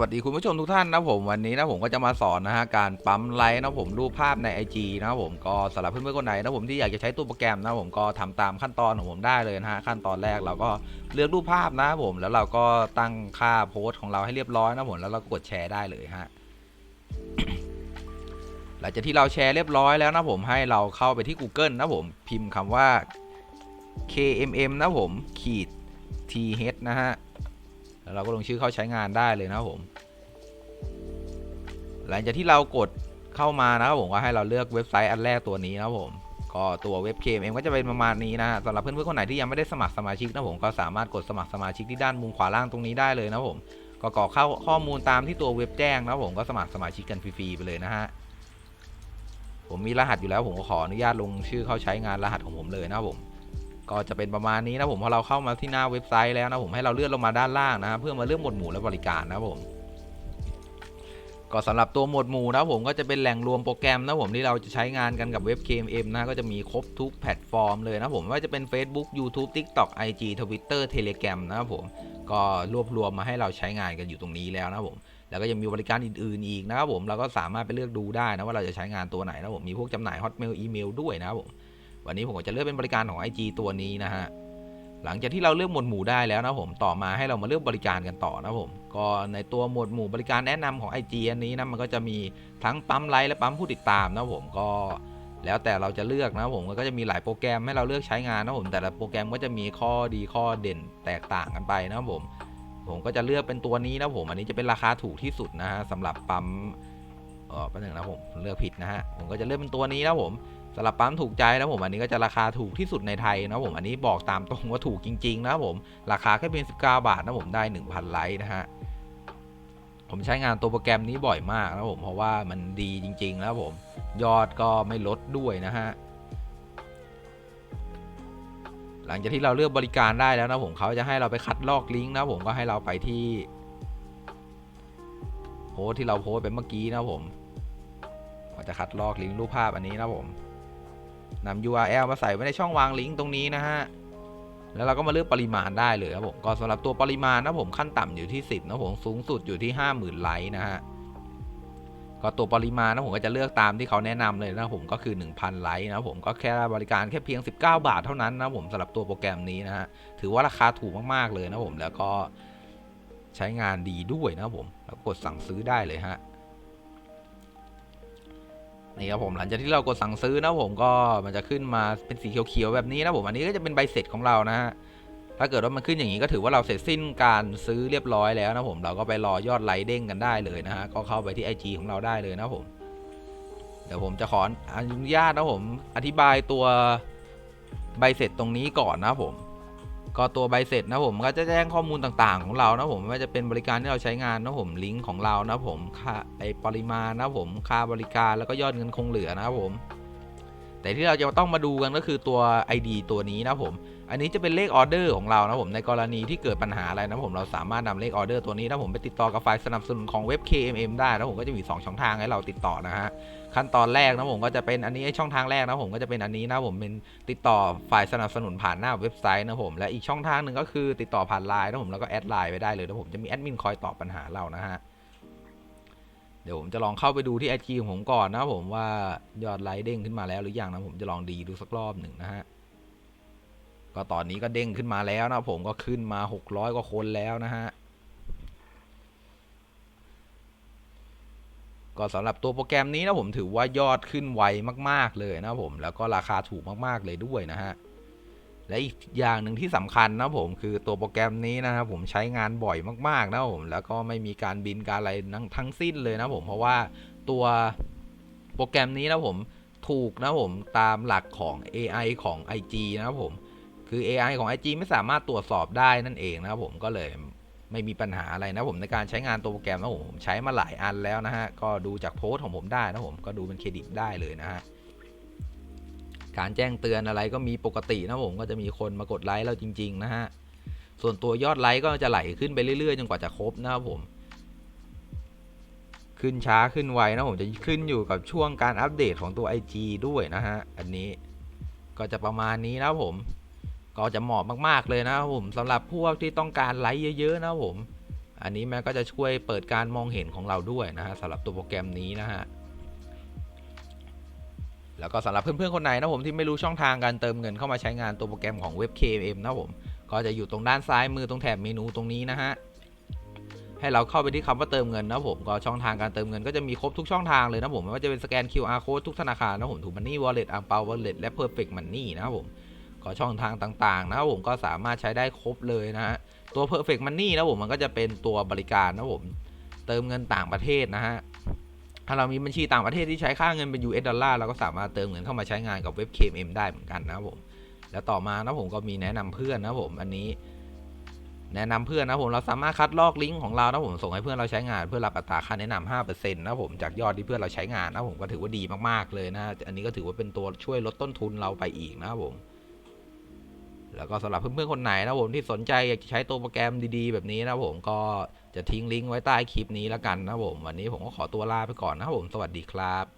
วัสดีคุณผู้ชมทุกท่านนะผมวันนี้นะผมก็จะมาสอนนะฮะการปั๊มไลค์นะผมรูปภาพใน IG นะผมก็สำหรับเพื่อนๆคนไหนนะผมที่อยากจะใช้ตัวโปรแกรมนะผมก็ทำตามขั้นตอนของผมได้เลยนะฮะขั้นตอนแรกเราก็เลือกรูปภาพนะผมแล้วเราก็ตั้งค่าโพสต์ของเราให้เรียบร้อยนะผมแล้วเราก็กดแชร์ได้เลยฮะหลังจากที่เราแชร์เรียบร้อยแล้วนะผมให้เราเข้าไปที่ Google นะผมพิมพ์คำว่า KMM นะผมขีด TH นะฮะ แล้วเราก็ลงชื่อเข้าใช้งานได้เลยนะครับผม หลังจากที่เรากดเข้ามานะครับผมก็ให้เราเลือกเว็บไซต์อันแรกตัวนี้นะครับผมก็ตัวเว็บ KMM ก็จะเป็นประมาณนี้นะฮะสำหรับเพื่อนๆคนไหนที่ยังไม่ได้สมัครสมาชิกนะผมก็สามารถกดสมัครสมาชิกที่ด้านมุมขวาล่างตรงนี้ได้เลยนะครับผมก็กรอกเข้าข้อมูลตามที่ตัวเว็บแจ้งนะครับผมก็สมัครสมาชิกกันฟรีๆไปเลยนะฮะผมมีรหัสอยู่แล้วผมก็ขออนุญาตลงชื่อเข้าใช้งานรหัสของผมเลยนะครับผม ก็จะเป็นประมาณนี้นะผมพอเราเข้ามาที่หน้าเว็บไซต์แล้วนะผมให้เราเลื่อนลงมาด้านล่างนะเพื่อมาเลือกหมวดหมู่และบริการนะผมก็สำหรับตัวหมวดหมู่นะผมก็จะเป็นแหล่งรวมโปรแกรมนะผมที่เราจะใช้งานกันกับเว็บ KMM นะก็จะมีครบทุกแพลตฟอร์มเลยนะผมไม่ว่าจะเป็น Facebook YouTube TikTok IG Twitter Telegram นะครับผมก็รวบรวมมาให้เราใช้งานกันอยู่ตรงนี้แล้วนะผมแล้วก็ยังมีบริการอื่นๆอีกนะครับผมเราก็สามารถไปเลือกดูได้นะว่าเราจะใช้งานตัวไหนนะผมมีพวกจำหน่าย Hotmail อีเมลด้วยนะครับผม วันนี้ผมก็จะเลือกเป็นบริการของ IG ตัวนี้นะฮะหลังจากที่เราเลือกหมวดหมู่ได้แล้วนะผมต่อมาให้เรามาเลือกบริการกันต่อนะผมก็ในตัวหมวดหมู่บริการแนะนำของ IG อันนี้นะมันก็จะมีทั้งปั๊มไลค์และปั๊มผู้ติดตามนะผมก็แล้วแต่เราจะเลือกนะผมก็จะมีหลายโปรแกรมให้เราเลือกใช้งานนะผมแต่ละโปรแกรมก็จะมีข้อดีข้อเด่นแตกต่างกันไปนะผม ผมก็จะเลือกเป็นตัวนี้นะผม อันนี้จะเป็นราคาถูกที่สุดนะฮะสำหรับปั๊มเออแป๊บนึงนะผมเลือกผิดนะฮะผมก็จะเลือกเป็นตัวนี้นะผม สำหรับปั๊มถูกใจนะผมอันนี้ก็จะราคาถูกที่สุดในไทยนะผมอันนี้บอกตามตรงว่าถูกจริง ๆ นะผมราคาแค่เพียง19 บาทนะผมได้ 1,000 ไลค์นะฮะผมใช้งานตัวโปรแกรมนี้บ่อยมากนะผมเพราะว่ามันดีจริงๆนะผมยอดก็ไม่ลดด้วยนะฮะหลังจากที่เราเลือกบริการได้แล้วนะผมเขาจะให้เราไปคัดลอกลิงก์นะผมก็ให้เราไปที่โพสที่เราโพสไปเมื่อกี้นะผมก็จะคัดลอกลิงก์รูปภาพอันนี้นะผม นำ URL มาใส่ไว้ในช่องวางลิงก์ตรงนี้นะฮะ แล้วเราก็มาเลือกปริมาณได้เลยครับผม ก็สำหรับตัวปริมาณนะผมขั้นต่ำอยู่ที่ 10นะผมสูงสุดอยู่ที่ 50,000 ไลค์นะฮะ ก็ตัวปริมาณนะผมก็จะเลือกตามที่เขาแนะนำเลยนะผมก็คือ 1,000 ไลค์นะผมก็แค่บริการแค่เพียง 19 บาทเท่านั้นนะผมสำหรับตัวโปรแกรมนี้นะฮะ ถือว่าราคาถูกมากๆเลยนะผม แล้วก็ใช้งานดีด้วยนะผม แล้วกดสั่งซื้อได้เลยฮะ นี่ครับผมหลังจากที่เรากดสั่งซื้อนะผมก็มันจะขึ้นมาเป็นสีเขียวๆแบบนี้นะผมอันนี้ก็จะเป็นใบเสร็จของเรานะฮะถ้าเกิดว่ามันขึ้นอย่างนี้ก็ถือว่าเราเสร็จสิ้นการซื้อเรียบร้อยแล้วนะผมเราก็ไปรอยอดไลค์เด้งกันได้เลยนะฮะก็เข้าไปที่ IG ของเราได้เลยนะผม เดี๋ยวผมจะขออนุญาตนะผม อธิบายตัวใบเสร็จตรงนี้ก่อนนะผม ก็ตัวใบเสร็จนะผมก็จะแจ้งข้อมูลต่างๆ ของเรานะผมไม่ว่าจะเป็นบริการที่เราใช้งานนะผมลิงก์ของเรานะผมค่าไอปริมาณนะผมค่าบริการแล้วก็ยอดเงินคงเหลือนะครับผม แต่ที่เราจะต้องมาดูกันก็คือตัว ID ตัวนี้นะผม อันนี้จะเป็นเลขออเดอร์ของเรานะผมในกรณีที่เกิดปัญหาอะไรนะผมเราสามารถนำเลขออเดอร์ตัวนี้นะผมไปติดต่อกับฝ่ายสนับสนุนของเว็บ KMM ได้นะผมก็จะมี 2 ช่องทางให้เราติดต่อนะฮะขั้นตอนแรกนะผมก็จะเป็นอันนี้ช่องทางแรกนะผมก็จะเป็นอันนี้นะผมเป็นติดต่อฝ่ายสนับสนุนผ่านหน้าเว็บไซต์นะผมและอีกช่องทางหนึ่งก็คือติดต่อผ่านไลน์นะผมแล้วก็แอดไลน์ไปได้เลยนะผมจะมีแอดมินคอยตอบปัญหาเรานะฮะเดี๋ยวผมจะลองเข้าไปดูที่ไอจีของผมก่อนนะผมว่ายอดไลค์เด้งขึ้นมาแล้วหรือยังนะผมจะลองดีดูสักรอบหนึ่งนะฮะ ก็ตอนนี้ก็เด้งขึ้นมาแล้วนะผมก็ขึ้นมา 600 กว่าคนแล้วนะฮะ ก็สำหรับตัวโปรแกรมนี้นะผมถือว่ายอดขึ้นไวมาก ๆ เลยนะผมแล้วก็ราคาถูกมากๆเลยด้วยนะฮะ และอีกอย่างหนึ่งที่สำคัญนะผมคือตัวโปรแกรมนี้นะครับผมใช้งานบ่อยมาก ๆ นะผมแล้วก็ไม่มีการบินการอะไรทั้งสิ้นเลยนะผมเพราะว่าตัวโปรแกรมนี้นะผมถูกนะผมตามหลักของ AI ของ IG นะครับผม คือ AI ของ IG ไม่สามารถตรวจสอบได้นั่นเองนะครับผมก็เลยไม่มีปัญหาอะไรนะผมในการใช้งานตัวโปรแกรมนะผมผมใช้มาหลายอันแล้วนะฮะก็ดูจากโพสต์ของผมได้นะผมก็ดูเป็นเครดิตได้เลยนะฮะการแจ้งเตือนอะไรก็มีปกตินะผมก็จะมีคนมากดไลค์เราจริง ๆ นะฮะส่วนตัวยอดไลค์ก็จะไหลขึ้นไปเรื่อยๆจนกว่าจะครบนะครับผม ขึ้นช้าขึ้นไวนะผมจะขึ้นอยู่กับช่วงการอัปเดตของตัว IG ด้วยนะฮะอันนี้ก็จะประมาณนี้นะผม ก็จะเหมาะมากๆเลยนะครับผมสำหรับพวกที่ต้องการไลค์เยอะๆนะครับผม อันนี้มันก็จะช่วยเปิดการมองเห็นของเราด้วยนะฮะสำหรับตัวโปรแกรมนี้นะฮะแล้วก็สำหรับเพื่อนๆคนไหนนะผมที่ไม่รู้ช่องทางการเติมเงินเข้ามาใช้งานตัวโปรแกรมของเว็บ KMM นะผมก็จะอยู่ตรงด้านซ้ายมือตรงแถบเมนูตรงนี้นะฮะให้เราเข้าไปที่คำว่าเติมเงินนะผมก็ช่องทางการเติมเงินก็จะมีครบทุกช่องทางเลยนะผมไม่ว่าจะเป็นสแกน QR code ทุกธนาคารนะผมถูกมันนี่ wallet อังเปา wallet และ perfect money นะครับผม ก็ช่องทางต่างๆ นะครับผมก็สามารถใช้ได้ครบเลยนะฮะตัว perfect money นะผมมันก็จะเป็นตัวบริการนะผมเติมเงินต่างประเทศนะฮะถ้าเรามีบัญชีต่างประเทศที่ใช้ค่าเงินเป็น US ดอลลาร์เราก็สามารถเติมเงินเข้ามาใช้งานกับเว็บ KMM ได้เหมือนกันนะครับผมแล้วต่อมานะผมก็มีแนะนำเพื่อนนะผมอันนี้แนะนำเพื่อนนะผมเราสามารถคัดลอกลิงก์ของเรานะผมส่งให้เพื่อนเราใช้งานเพื่อรับอัตราค่าแนะนำ5%นะผมจากยอดที่เพื่อนเราใช้งานนะผมก็ถือว่าดีมากๆเลยนะอันนี้ก็ถือว่าเป็นตัวช่วยลดต้นทุนเราไปอีกนะครับผม แล้วก็สำหรับเพื่อนๆคนไหนนะผมที่สนใจอยากจะใช้ตัวโปรแกรมดีๆ แบบนี้นะผมก็จะทิ้งลิงก์ไว้ใต้คลิปนี้แล้วกันนะผมวันนี้ผมก็ขอตัวลาไปก่อนนะผมสวัสดีครับ